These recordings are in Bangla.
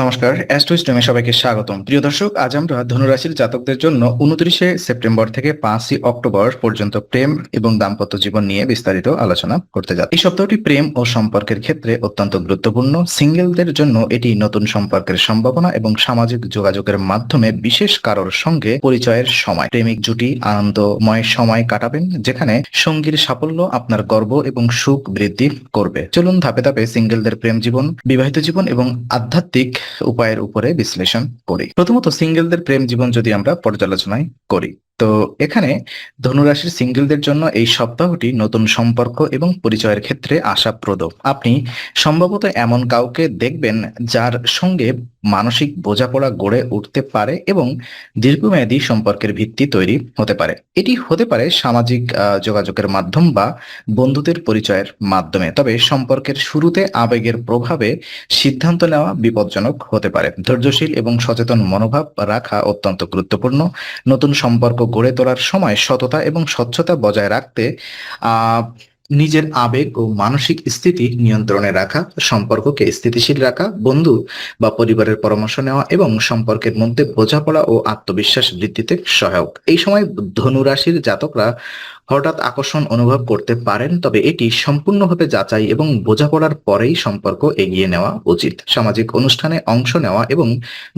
নমস্কার অ্যাস্ট্রোস্ট্রিমে সবাইকে স্বাগতম। প্রিয় দর্শক, আজ আমরা ধনুরাশির জাতকদের জন্য উনত্রিশে সেপ্টেম্বর থেকে পাঁচই অক্টোবর পর্যন্ত প্রেম এবং দাম্পত্য জীবন নিয়ে বিস্তারিত আলোচনা করতে যাচ্ছি। এই সপ্তাহটি প্রেম ও সম্পর্কের ক্ষেত্রে অত্যন্ত গুরুত্বপূর্ণ। সিঙ্গেলদের জন্য এটি নতুন সম্পর্কের সম্ভাবনা এবং সামাজিক যোগাযোগের মাধ্যমে বিশেষ কারোর সঙ্গে পরিচয়ের সময়। প্রেমিক জুটি, আনন্দময় সময় কাটাবেন, যেখানে সঙ্গীর সাফল্য আপনার গর্ব এবং সুখ বৃদ্ধি করবে। চলুন ধাপে ধাপে সিঙ্গেলদের প্রেম জীবন, বিবাহিত জীবন এবং আধ্যাত্মিক উপায়ের উপরে বিশ্লেষণ করি। প্রথমত সিঙ্গেলদের প্রেম জীবন যদি আমরা পর্যালোচনায় করি। তো এখানে ধনুরাশির সিঙ্গেলদের জন্য এই সপ্তাহটি নতুন সম্পর্ক এবং পরিচয়ের ক্ষেত্রে আশাপ্রদ। আপনি সম্ভবত এমন কাউকে দেখবেন যার সঙ্গে মানসিক বোঝাপড়া গড়ে উঠতে পারে এবং দীর্ঘমেয়াদী সম্পর্কের ভিত্তি তৈরি হতে পারে। এটি হতে পারে সামাজিক যোগাযোগের মাধ্যম বা বন্ধুদের পরিচয়ের মাধ্যমে। তবে সম্পর্কের শুরুতে আবেগের প্রভাবে সিদ্ধান্ত নেওয়া বিপজ্জনক হতে পারে। ধৈর্যশীল এবং সচেতন মনোভাব রাখা অত্যন্ত গুরুত্বপূর্ণ। নতুন সম্পর্ক গড়ে তোলার সময় সততা এবং স্বচ্ছতা বজায় রাখতে নিজের আবেগ ও মানসিক স্থিতি নিয়ন্ত্রণে রাখা, সম্পর্ককে স্থিতিশীল রাখা, বন্ধু বা পরিবারের পরামর্শ নেওয়া এবং সম্পর্কের মধ্যে বোঝাপড়া ও আত্মবিশ্বাস বৃদ্ধিতে সহায়ক। এই সময় ধনুরাশির জাতকরা হঠাৎ আকর্ষণ অনুভব করতে পারেন, তবে এটি সম্পূর্ণভাবে যাচাই এবং বোঝাপড়ার পরেই সম্পর্ক এগিয়ে নেওয়া উচিত। সামাজিক অনুষ্ঠানে অংশ নেওয়া এবং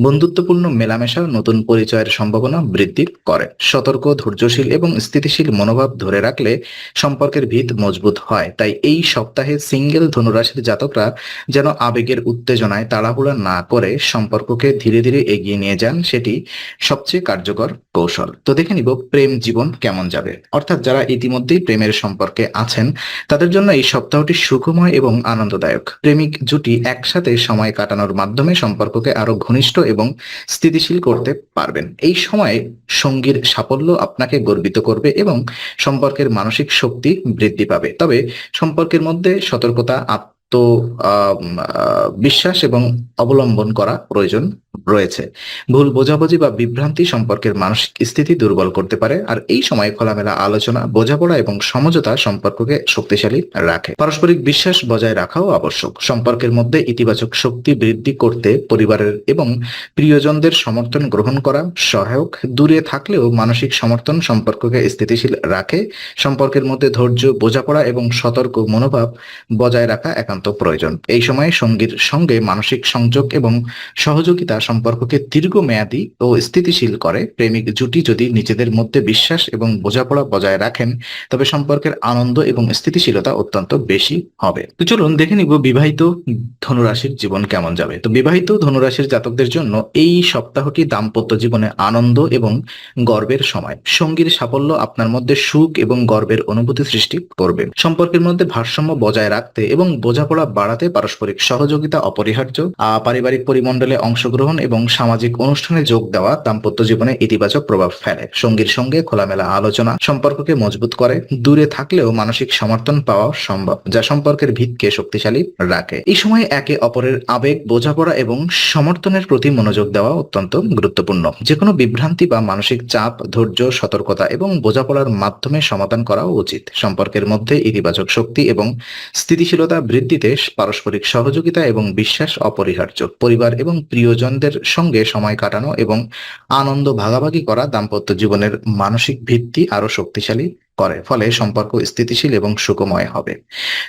বন্ধুত্বপূর্ণ মেলামেশা নতুন পরিচয়ের সম্ভাবনা বৃদ্ধি করে। সতর্ক, ধৈর্যশীল এবং স্থিতিশীল মনোভাব ধরে রাখলে সম্পর্কের ভিত মজবুত হয়। তাই এই সপ্তাহে সিঙ্গেল ধনুরাশির জাতকরা যেন আবেগের উত্তেজনায় তাড়াহুড়া না করে সম্পর্ককে ধীরে ধীরে এগিয়ে নিয়ে যান, সেটি সবচেয়ে কার্যকর কৌশল। তো দেখে নিব প্রেম জীবন কেমন যাবে। অর্থাৎ যারা ইতিমধ্যেই প্রেমের সম্পর্কে আছেন, তাদের জন্য এই সপ্তাহটি সুখময় এবং আনন্দদায়ক। প্রেমিক জুটি একসাথে সময় কাটানোর মাধ্যমে সম্পর্ককে আরও ঘনিষ্ঠ এবং স্থিতিশীল করতে পারবেন। এই সময়ে সঙ্গীর সাফল্য আপনাকে গর্বিত করবে এবং সম্পর্কের মানসিক শক্তি বৃদ্ধি পাবে। তবে সম্পর্কের মধ্যে সতর্কতা আত্ম আহ, বিশ্বাস এবং অবলম্বন করা প্রয়োজন রয়েছে। ভুল বোঝাবুঝি বা বিভ্রান্তি সম্পর্কের মানসিক স্থিতি দুর্বল করতে পারে আর এই সময় খোলামেলা আলোচনা বোঝাপড়া এবং সমঝোতা সম্পর্ককে শক্তিশালী রাখে। পারস্পরিক বিশ্বাস বজায় রাখাও আবশ্যক। সম্পর্কের মধ্যে ইতিবাচক শক্তি বৃদ্ধি করতে পরিবারের এবং প্রিয়জনদের সমর্থন গ্রহণ করা সহায়ক। দূরে থাকলেও মানসিক সমর্থন সম্পর্ককে স্থিতিশীল রাখে। সম্পর্কের মধ্যে ধৈর্য বোঝাপড়া এবং সতর্ক মনোভাব বজায় রাখা একান্ত প্রয়োজন। এই সময়ে সঙ্গীর সঙ্গে মানসিক সংযোগ এবং সহযোগিতা সম্পর্ককে দীর্ঘমেয়াদী ও স্থিতিশীল করে। প্রেমিক জুটি যদি নিজেদের মধ্যে বিশ্বাস এবং বোঝাপড়া বজায় রাখেন, তবে সম্পর্কের আনন্দ এবং স্থিতিশীলতা অত্যন্ত বেশি হবে। তো চলুন দেখে নিব বিবাহিত ধনুরাশির জীবন কেমন যাবে। তো বিবাহিত ধনুরাশির জাতকদের জন্য এই সপ্তাহটি দাম্পত্য জীবনে আনন্দ এবং গর্বের সময়। সঙ্গীর সাফল্য আপনার মধ্যে সুখ এবং গর্বের অনুভূতি সৃষ্টি করবে। সম্পর্কের মধ্যে ভারসাম্য বজায় রাখতে এবং বোঝাপড়া বাড়াতে পারস্পরিক সহযোগিতা অপরিহার্য পারিবারিক পরিমণ্ডলে অংশগ্রহণ এবং সামাজিক অনুষ্ঠানে যোগ দেওয়া দাম্পত্য জীবনে ইতিবাচক প্রভাব ফেলে। সঙ্গীর সঙ্গে খোলামেলা আলোচনা সম্পর্ককে মজবুত করে, দূরে থাকলেও মানসিক সমর্থন পাওয়া সম্ভব, যা সম্পর্কের ভিতকে শক্তিশালী রাখে। এই সময় একে অপরের আবেগ, বোঝাপড়া এবং সমর্থনের প্রতি মনোযোগ দেওয়া অত্যন্ত গুরুত্বপূর্ণ। যে কোনো বিভ্রান্তি বা মানসিক চাপ, ধৈর্য, সতর্কতা এবং বোঝাপড়ার মাধ্যমে সমাধান করা উচিত। সম্পর্কের মধ্যে ইতিবাচক শক্তি এবং স্থিতিশীলতা বৃদ্ধিতে পারস্পরিক সহযোগিতা এবং বিশ্বাস অপরিহার্য। পরিবার এবং প্রিয়জনদের সঙ্গে সময় কাটানো এবং আনন্দ ভাগাভাগি করা দাম্পত্য জীবনের মানসিক ভিত্তি আরও শক্তিশালী। করে, ফলে সম্পর্ক স্থিতিশীল এবং সুখময় হবে।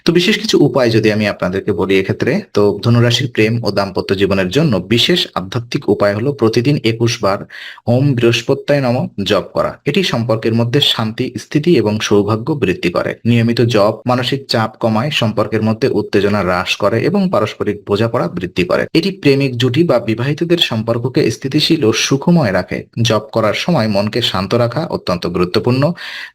তো বিশেষ কিছু উপায় যদি আমি আপনাদেরকে বলি এক্ষেত্রে, তো ধনুরাশির প্রেম ও দাম্পত্য জীবনের জন্য বিশেষ আধ্যাত্মিক উপায় হলো প্রতিদিন একুশ বার ওম বৃহস্পত্যায় নম জপ করা। এটি সম্পর্কের মধ্যে শান্তি, স্থিতি এবং সৌভাগ্য বৃদ্ধি করে। নিয়মিত জপ, মানসিক চাপ কমায়, সম্পর্কের মধ্যে উত্তেজনা হ্রাস করে এবং পারস্পরিক বোঝাপড়া বৃদ্ধি করে। এটি প্রেমিক জুটি বা বিবাহিতদের সম্পর্ককে স্থিতিশীল ও সুখময় রাখে। জপ করার সময় মনকে শান্ত রাখা অত্যন্ত গুরুত্বপূর্ণ।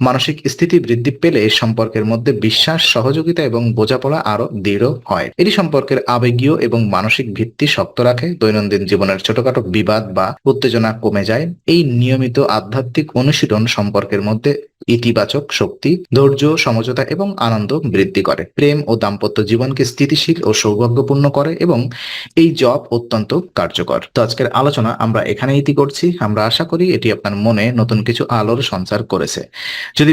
মানসিক স্থিতি বৃদ্ধি পেলে সম্পর্কের মধ্যে বিশ্বাস, সহযোগিতা এবং বোঝাপড়া আরও দৃঢ় হয়। এটি সম্পর্কের আবেগীয় এবং মানসিক ভিত্তি শক্ত রাখে। দৈনন্দিন জীবনের ছোটখাটো বিবাদ বা উত্তেজনা কমে যায়। এই নিয়মিত আধ্যাত্মিক অনুশীলন সম্পর্কের মধ্যে ইতিবাচক শক্তি, ধৈর্য, সমঝোতা এবং আনন্দ বৃদ্ধি করে। প্রেম ও দাম্পত্য জীবনকে স্থিতিশীল ও সৌভাগ্যপূর্ণ করে এবং এই জব অত্যন্ত কার্যকর। তো আজকের আলোচনা আমরা এখানে ইতি করছি। আমরা আশা করি এটি আপনার মনে নতুন কিছু আলোর সঞ্চার করেছে। যদি